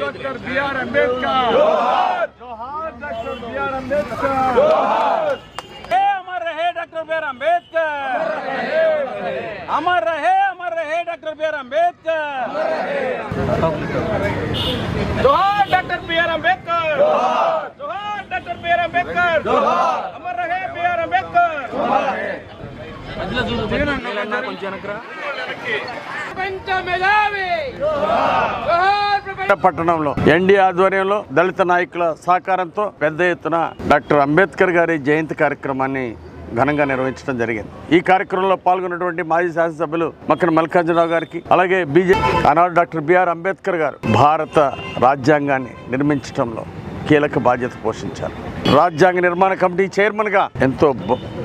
Doctor B Ambedkar doctor B R Ambedkar अमर रहे doctor B R Ambedkar अमर रहे अमर रहे डॉक्टर बी आर अंबेडकर जोहार डॉक्टर बी आर अंबेडकर जोहार डॉक्टर बी आर अंबेडकर अमर रहे बी आर अंबेडकर పట్టణంలో ఎన్డీ ఆధ్వర్యంలో దళిత నాయకుల సహకారంతో పెద్ద ఎత్తున డాక్టర్ అంబేద్కర్ గారి జయంతి కార్యక్రమాన్ని ఘనంగా నిర్వహించడం జరిగింది. ఈ కార్యక్రమంలో పాల్గొన్నటువంటి మాజీ శాసనసభ్యులు మక్కన మల్లికార్జునరావు గారికి అలాగే బీజేపీ ఆనాడు డాక్టర్ బిఆర్ అంబేద్కర్ గారు భారత రాజ్యాంగాన్ని నిర్మించడంలో కీలక బాధ్యత పోషించారు. రాజ్యాంగ నిర్మాణ కమిటీ చైర్మన్గా ఎంతో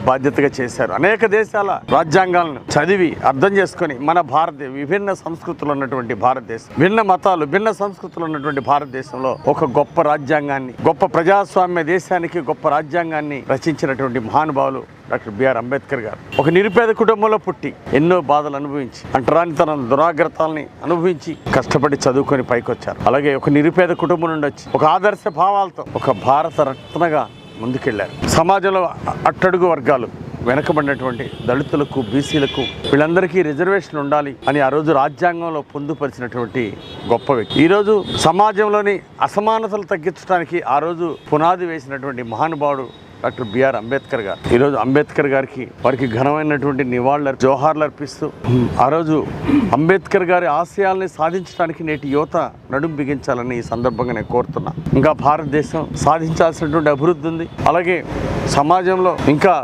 బాధ్యతగా చేశారు. అనేక దేశాల రాజ్యాంగాలను చదివి అర్థం చేసుకొని మన భారత విభిన్న సంస్కృతులు ఉన్నటువంటి భారతదేశం భిన్న మతాలు భిన్న సంస్కృతులు ఉన్నటువంటి భారతదేశంలో ఒక గొప్ప రాజ్యాంగాన్ని గొప్ప ప్రజాస్వామ్య దేశానికి గొప్ప రాజ్యాంగాన్ని రచించినటువంటి మహానుభావులు డాక్టర్ బిఆర్ అంబేద్కర్ గారు. ఒక నిరుపేద కుటుంబంలో పుట్టి ఎన్నో బాధలు అనుభవించి అంటరానితనం దురాగ్రతాలని అనుభవించి కష్టపడి చదువుకొని పైకొచ్చారు. అలాగే ఒక నిరుపేద కుటుంబం నుండి వచ్చి ఒక ఆదర్శ భావాలతో ఒక భారత రత్నగా ముందుకెళ్ళారు. సమాజంలో అట్టడుగు వర్గాలు వెనకబడినటువంటి దళితులకు బీసీలకు వీళ్ళందరికీ రిజర్వేషన్ ఉండాలి అని ఆ రోజు రాజ్యాంగంలో పొందుపరిచినటువంటి గొప్ప వ్యక్తి. ఈరోజు సమాజంలోని అసమానతలు తగ్గించడానికి ఆ రోజు పునాది వేసినటువంటి మహానుభావుడు డాక్టర్ బిఆర్ అంబేద్కర్ గారు. ఈరోజు అంబేద్కర్ గారికి వారికి ఘనమైనటువంటి నివాళులు జోహార్లు అర్పిస్తూ ఆ రోజు అంబేద్కర్ గారి ఆశయాల్ని సాధించడానికి నేటి యువత నడుం బిగించాలని ఈ సందర్భంగా నేను కోరుతున్నా. ఇంకా భారతదేశం సాధించాల్సినటువంటి అభివృద్ధి ఉంది. అలాగే సమాజంలో ఇంకా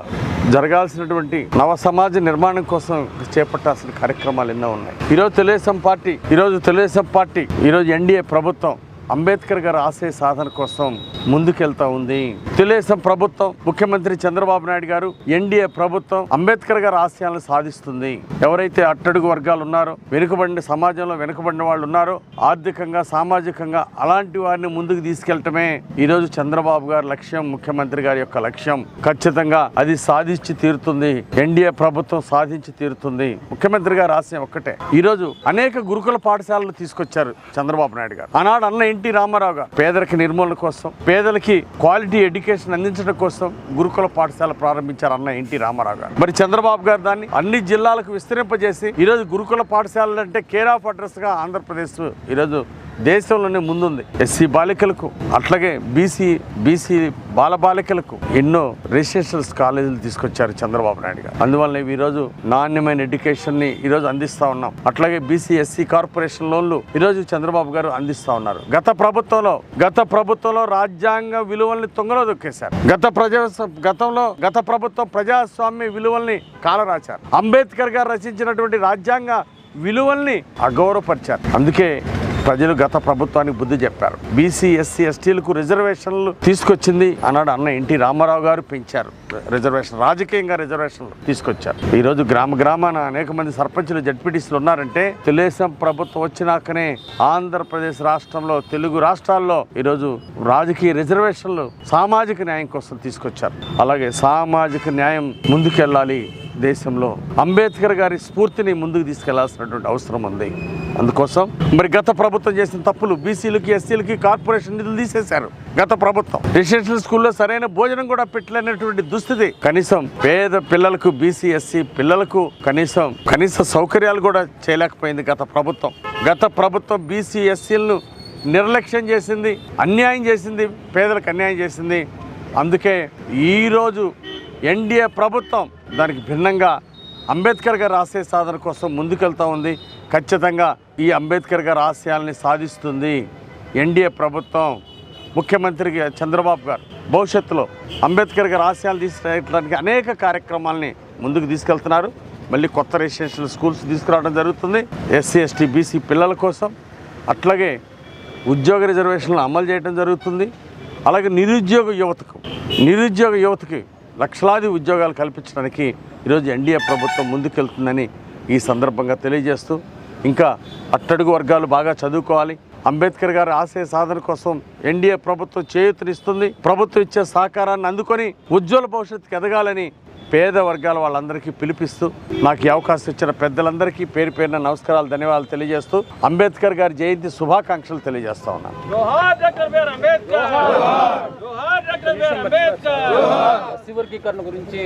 జరగాల్సినటువంటి నవ సమాజ నిర్మాణం కోసం చేపట్టాల్సిన కార్యక్రమాలు ఎన్నో ఉన్నాయి. ఈరోజు తెలుగుదేశం పార్టీ ఈరోజు తెలుగుదేశం పార్టీ ఈరోజు ఎన్డీఏ ప్రభుత్వం అంబేద్కర్ గారి ఆశయ సాధన కోసం ముందుకెళ్తా ఉంది. తెలుగుదేశం ప్రభుత్వం ముఖ్యమంత్రి చంద్రబాబు నాయుడు గారు ఎన్డీఏ ప్రభుత్వం అంబేద్కర్ గారి ఆశయాలను సాధిస్తుంది. ఎవరైతే అట్టడుగు వర్గాలు ఉన్నారో వెనుకబడిన సమాజంలో వెనుకబడిన వాళ్ళు ఉన్నారో ఆర్థికంగా సామాజికంగా అలాంటి వారిని ముందుకు తీసుకెళ్ళటమే ఈరోజు చంద్రబాబు గారి లక్ష్యం ముఖ్యమంత్రి గారి యొక్క లక్ష్యం. ఖచ్చితంగా అది సాధించి తీరుతుంది. ఎన్డీఏ ప్రభుత్వం సాధించి తీరుతుంది. ముఖ్యమంత్రి గారి ఆశయం ఒక్కటే. ఈరోజు అనేక గురుకుల పాఠశాలలు తీసుకొచ్చారు చంద్రబాబు నాయుడు గారు. ఆనాడు అన్న ఎన్టీ రామారావు గారు. పేదరికి నిర్మూలన కోసం పేదలకి క్వాలిటీ ఎడ్యుకేషన్ అందించడం కోసం గురుకుల పాఠశాల ప్రారంభించారు అన్న ఎన్టీ రామారావు గారు. మరి చంద్రబాబు గారు దాన్ని అన్ని జిల్లాలకు విస్తరింపజేసి ఈరోజు గురుకుల పాఠశాలలు అంటే కేర్ ఆఫ్ అడ్రస్గా ఆంధ్రప్రదేశ్ ఈరోజు దేశంలోనే ముందుంది. ఎస్సీ బాలికలకు అట్లాగే బీసీ బీసీ బాలబాలికలకు ఎన్నో రెసిడెన్షియల్స్ కాలేజీలు తీసుకొచ్చారు చంద్రబాబు నాయుడు గారు. అందువల్ల ఈరోజు నాణ్యమైన ఎడ్యుకేషన్ని ఈరోజు అందిస్తా ఉన్నాం. అట్లాగే బీసీ ఎస్సీ కార్పొరేషన్ లోన్లు ఈరోజు చంద్రబాబు గారు అందిస్తా ఉన్నారు. గత ప్రభుత్వంలో గత ప్రభుత్వంలో రాజ్యాంగ విలువల్ని తొంగలో దొక్కేశారు. గత ప్రజా గతంలో గత ప్రభుత్వం ప్రజాస్వామ్య విలువల్ని కాలరాచారు అంబేద్కర్ గారు రచించినటువంటి రాజ్యాంగ విలువల్ని అగౌరవపరిచారు. అందుకే ప్రజలు గత ప్రభుత్వానికి బుద్ధి చెప్పారు. బీసీ ఎస్సీ ఎస్టీలకు రిజర్వేషన్లు తీసుకొచ్చింది అన్నాడు అన్న ఎన్టీ రామారావు గారు పెంచారు. రిజర్వేషన్ రాజకీయంగా రిజర్వేషన్లు తీసుకొచ్చారు. ఈ రోజు గ్రామ గ్రామాన అనేక మంది సర్పంచులు జడ్పీటీసీలు ఉన్నారంటే తెలుగుదేశం ప్రభుత్వం వచ్చినాకనే ఆంధ్రప్రదేశ్ రాష్ట్రంలో తెలుగు రాష్ట్రాల్లో ఈరోజు రాజకీయ రిజర్వేషన్లు సామాజిక న్యాయం కోసం తీసుకొచ్చారు. అలాగే సామాజిక న్యాయం ముందుకెళ్ళాలి దేశంలో అంబేద్కర్ గారి స్ఫూర్తిని ముందుకు తీసుకెళ్ళాల్సినటువంటి అవసరం ఉంది. అందుకోసం మరి గత ప్రభుత్వం చేసిన తప్పులు బీసీలకి ఎస్సీలకి కార్పొరేషన్ నిధులు తీసేశారు గత ప్రభుత్వం. రెసిడెన్షియల్ స్కూల్లో సరైన భోజనం కూడా పెట్టలేనటువంటి దుస్థితి. కనీసం పేద పిల్లలకు బీసీ ఎస్సీ పిల్లలకు కనీసం కనీస సౌకర్యాలు కూడా చేయలేకపోయింది గత ప్రభుత్వం. గత ప్రభుత్వం బీసీ ఎస్సీలను నిర్లక్ష్యం చేసింది అన్యాయం చేసింది పేదలకు అన్యాయం చేసింది. అందుకే ఈరోజు ఎన్డీఏ ప్రభుత్వం దానికి భిన్నంగా అంబేద్కర్ గారి ఆశయ సాధన కోసం ముందుకెళ్తూ ఉంది. ఖచ్చితంగా ఈ అంబేద్కర్ గారి ఆశయాల్ని సాధిస్తుంది ఎన్డీఏ ప్రభుత్వం. ముఖ్యమంత్రి చంద్రబాబు గారు భవిష్యత్తులో అంబేద్కర్ గారి ఆశయాలు తీసుకెళ్ళడానికి అనేక కార్యక్రమాలని ముందుకు తీసుకెళ్తున్నారు. మళ్ళీ కొత్త రెసిడెన్షియల్ స్కూల్స్ తీసుకురావడం జరుగుతుంది. ఎస్సీ ఎస్టీ బీసీ పిల్లల కోసం అట్లాగే ఉద్యోగ రిజర్వేషన్లు అమలు చేయడం జరుగుతుంది. అలాగే నిరుద్యోగ యువతకు నిరుద్యోగ యువతకి లక్షలాది ఉద్యోగాలు కల్పించడానికి ఈరోజు ఎన్డీఏ ప్రభుత్వం ముందుకెళ్తుందని ఈ సందర్భంగా తెలియజేస్తూ ఇంకా అట్టడుగు వర్గాలు బాగా చదువుకోవాలి. అంబేద్కర్ గారి ఆశయ సాధన కోసం ఎన్డీఏ ప్రభుత్వం చేయూతనిస్తుంది. ప్రభుత్వం ఇచ్చే సహకారాన్ని అందుకొని ఉజ్వల భవిష్యత్తుకు ఎదగాలని పేద వర్గాల వాళ్ళందరికీ పిలిపిస్తూ నాకు ఈ అవకాశం ఇచ్చిన పెద్దలందరికీ పేరు పేరున నమస్కారాలు ధన్యవాదాలు తెలియజేస్తూ అంబేద్కర్ గారి జయంతి శుభాకాంక్షలు తెలియజేస్తా ఉన్నాను. గురించి